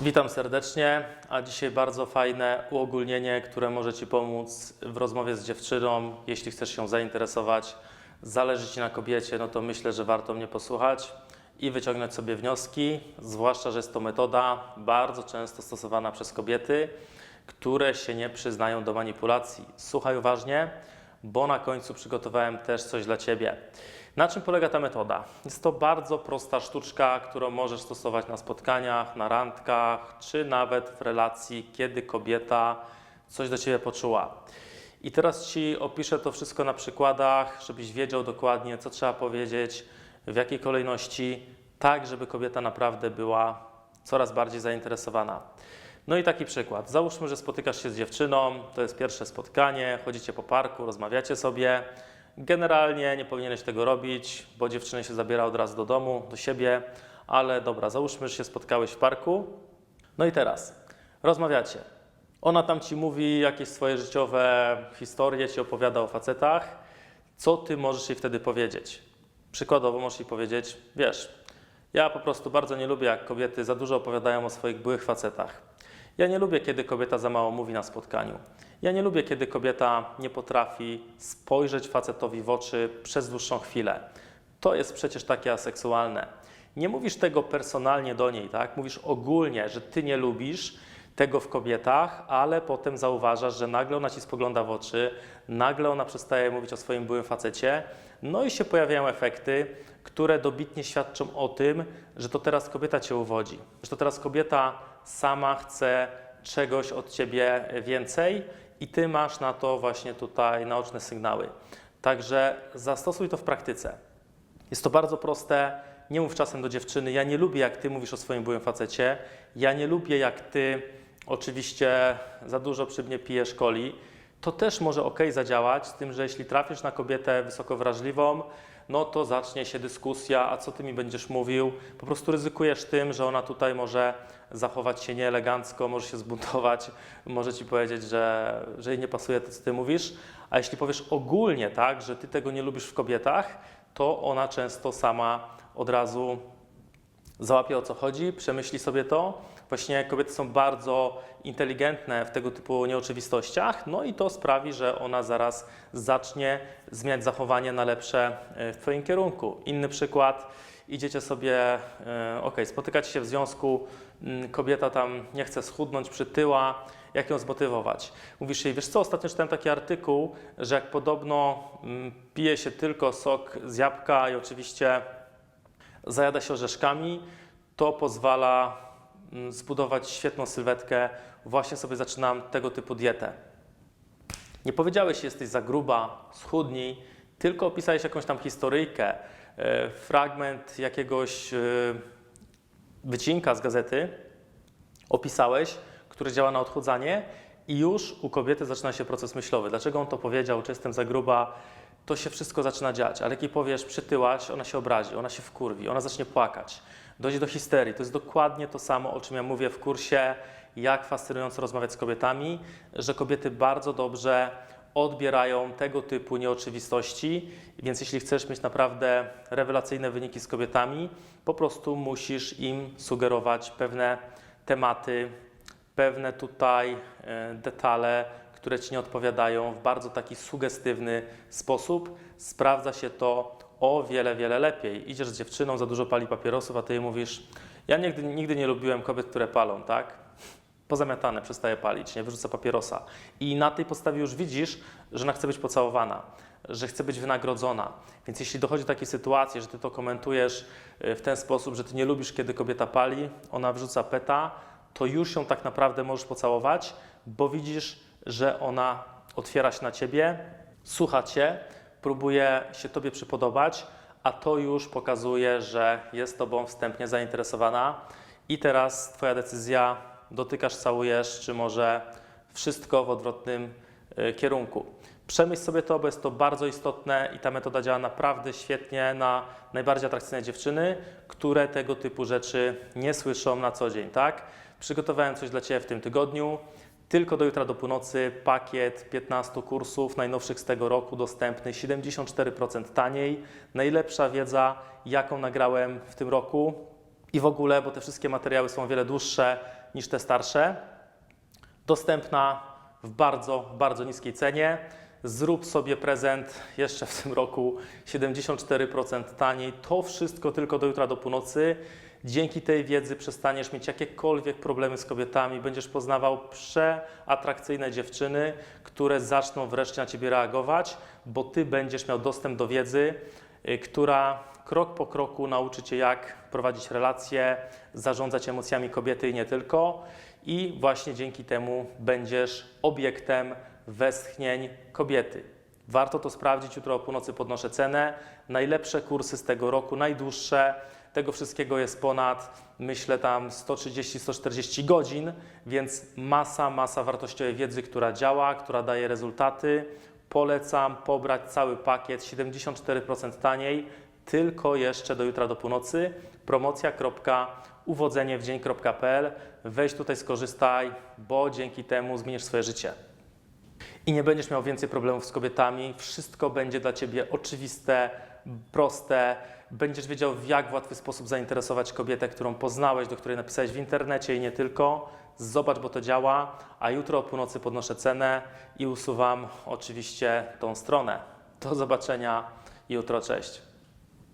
Witam serdecznie, a dzisiaj bardzo fajne uogólnienie, które może Ci pomóc w rozmowie z dziewczyną, jeśli chcesz się zainteresować, zależy Ci na kobiecie, no to myślę, że warto mnie posłuchać i wyciągnąć sobie wnioski, zwłaszcza, że jest to metoda bardzo często stosowana przez kobiety, które się nie przyznają do manipulacji. Słuchaj uważnie, bo na końcu przygotowałem też coś dla Ciebie. Na czym polega ta metoda? Jest to bardzo prosta sztuczka, którą możesz stosować na spotkaniach, na randkach, czy nawet w relacji, kiedy kobieta coś do Ciebie poczuła. I teraz Ci opiszę to wszystko na przykładach, żebyś wiedział dokładnie, co trzeba powiedzieć, w jakiej kolejności, tak żeby kobieta naprawdę była coraz bardziej zainteresowana. No i taki przykład. Załóżmy, że spotykasz się z dziewczyną, to jest pierwsze spotkanie, chodzicie po parku, rozmawiacie sobie. Generalnie nie powinieneś tego robić, bo dziewczyna się zabiera od razu do domu, do siebie, ale dobra, załóżmy, że się spotkałeś w parku. No i teraz rozmawiacie. Ona tam ci mówi jakieś swoje życiowe historie, ci opowiada o facetach. Co ty możesz jej wtedy powiedzieć? Przykładowo możesz jej powiedzieć, wiesz, ja po prostu bardzo nie lubię, jak kobiety za dużo opowiadają o swoich byłych facetach. Ja nie lubię, kiedy kobieta za mało mówi na spotkaniu. Ja nie lubię, kiedy kobieta nie potrafi spojrzeć facetowi w oczy przez dłuższą chwilę. To jest przecież takie aseksualne. Nie mówisz tego personalnie do niej, tak? Mówisz ogólnie, że ty nie lubisz tego w kobietach, ale potem zauważasz, że nagle ona ci spogląda w oczy, nagle ona przestaje mówić o swoim byłym facecie, no i się pojawiają efekty, które dobitnie świadczą o tym, że to teraz kobieta cię uwodzi, że to teraz kobieta sama chce czegoś od ciebie więcej i ty masz na to właśnie tutaj naoczne sygnały. Także zastosuj to w praktyce. Jest to bardzo proste. Nie mów czasem do dziewczyny, ja nie lubię jak ty mówisz o swoim byłym facecie, ja nie lubię jak ty oczywiście za dużo przy mnie pijesz coli. To też może ok zadziałać, z tym, że jeśli trafisz na kobietę wysoko wrażliwą, no to zacznie się dyskusja, a co ty mi będziesz mówił? Po prostu ryzykujesz tym, że ona tutaj może zachować się nieelegancko, może się zbuntować, może ci powiedzieć, że, że jej nie pasuje to, co ty mówisz. A jeśli powiesz ogólnie, tak, że ty tego nie lubisz w kobietach, to ona często sama od razu załapie o co chodzi, przemyśli sobie to. Właśnie kobiety są bardzo inteligentne w tego typu nieoczywistościach, no i to sprawi, że ona zaraz zacznie zmieniać zachowanie na lepsze e, w Twoim kierunku. Inny przykład, idziecie sobie, e, ok, spotykacie się w związku, mm, kobieta tam nie chce schudnąć, przytyła, jak ją zmotywować? Mówisz jej, wiesz co, ostatnio czytałem taki artykuł, że jak podobno mm, pije się tylko sok z jabłka i oczywiście zajada się orzeszkami, to pozwala mm, zbudować świetną sylwetkę. Właśnie sobie zaczynam tego typu dietę. Nie powiedziałeś, jesteś za gruba, schudnij, tylko opisałeś jakąś tam historyjkę, e, fragment jakiegoś e, wycinka z gazety, opisałeś, który działa na odchudzanie i już u kobiety zaczyna się proces myślowy. Dlaczego on to powiedział, czy jestem za gruba, to się wszystko zaczyna dziać. Ale jak jej powiesz, przytyłaś, ona się obrazi, ona się wkurwi, ona zacznie płakać, dojdzie do histerii. To jest dokładnie to samo, o czym ja mówię w kursie, jak fascynująco rozmawiać z kobietami, że kobiety bardzo dobrze odbierają tego typu nieoczywistości, więc jeśli chcesz mieć naprawdę rewelacyjne wyniki z kobietami, po prostu musisz im sugerować pewne tematy, pewne tutaj e, detale, które ci nie odpowiadają w bardzo taki sugestywny sposób. Sprawdza się to o wiele, wiele lepiej. Idziesz z dziewczyną, za dużo pali papierosów, a ty jej mówisz: Ja nigdy, nigdy nie lubiłem kobiet, które palą, tak? Pozamiatane, przestaje palić, nie wyrzuca papierosa. I na tej podstawie już widzisz, że ona chce być pocałowana, że chce być wynagrodzona. Więc jeśli dochodzi do takiej sytuacji, że ty to komentujesz y, w ten sposób, że ty nie lubisz, kiedy kobieta pali, ona wrzuca peta, to już ją tak naprawdę możesz pocałować, bo widzisz, że ona otwiera się na ciebie, słucha cię, próbuje się tobie przypodobać, a to już pokazuje, że jest tobą wstępnie zainteresowana. I teraz twoja decyzja, dotykasz, całujesz, czy może wszystko w odwrotnym y, kierunku. Przemyśl sobie to, bo jest to bardzo istotne i ta metoda działa naprawdę świetnie na najbardziej atrakcyjne dziewczyny, które tego typu rzeczy nie słyszą na co dzień, tak? Przygotowałem coś dla Ciebie w tym tygodniu. Tylko do jutra do północy pakiet 15 kursów najnowszych z tego roku dostępny 74% taniej. Najlepsza wiedza, jaką nagrałem w tym roku i w ogóle, bo te wszystkie materiały są o wiele dłuższe niż te starsze. Dostępna w bardzo, bardzo niskiej cenie. Zrób sobie prezent jeszcze w tym roku 74% taniej. To wszystko tylko do jutra do północy. Dzięki tej wiedzy przestaniesz mieć jakiekolwiek problemy z kobietami, będziesz poznawał przeatrakcyjne dziewczyny, które zaczną wreszcie na ciebie reagować, bo ty będziesz miał dostęp do wiedzy, y, która krok po kroku nauczy cię, jak prowadzić relacje, zarządzać emocjami kobiety i nie tylko. I właśnie dzięki temu będziesz obiektem westchnień kobiety. Warto to sprawdzić. Jutro o północy podnoszę cenę. Najlepsze kursy z tego roku, najdłuższe. Tego wszystkiego jest ponad, myślę, tam 130-140 godzin, więc masa, masa wartościowej wiedzy, która działa, która daje rezultaty. Polecam pobrać cały pakiet 74% taniej, tylko jeszcze do jutra do północy. Promocja.uwodzeniewdzień.pl Weź tutaj, skorzystaj, bo dzięki temu zmienisz swoje życie i nie będziesz miał więcej problemów z kobietami. Wszystko będzie dla ciebie oczywiste, proste. Będziesz wiedział, w jak łatwy sposób zainteresować kobietę, którą poznałeś, do której napisałeś w internecie i nie tylko. Zobacz, bo to działa. A jutro o północy podnoszę cenę i usuwam oczywiście tą stronę. Do zobaczenia jutro. Cześć.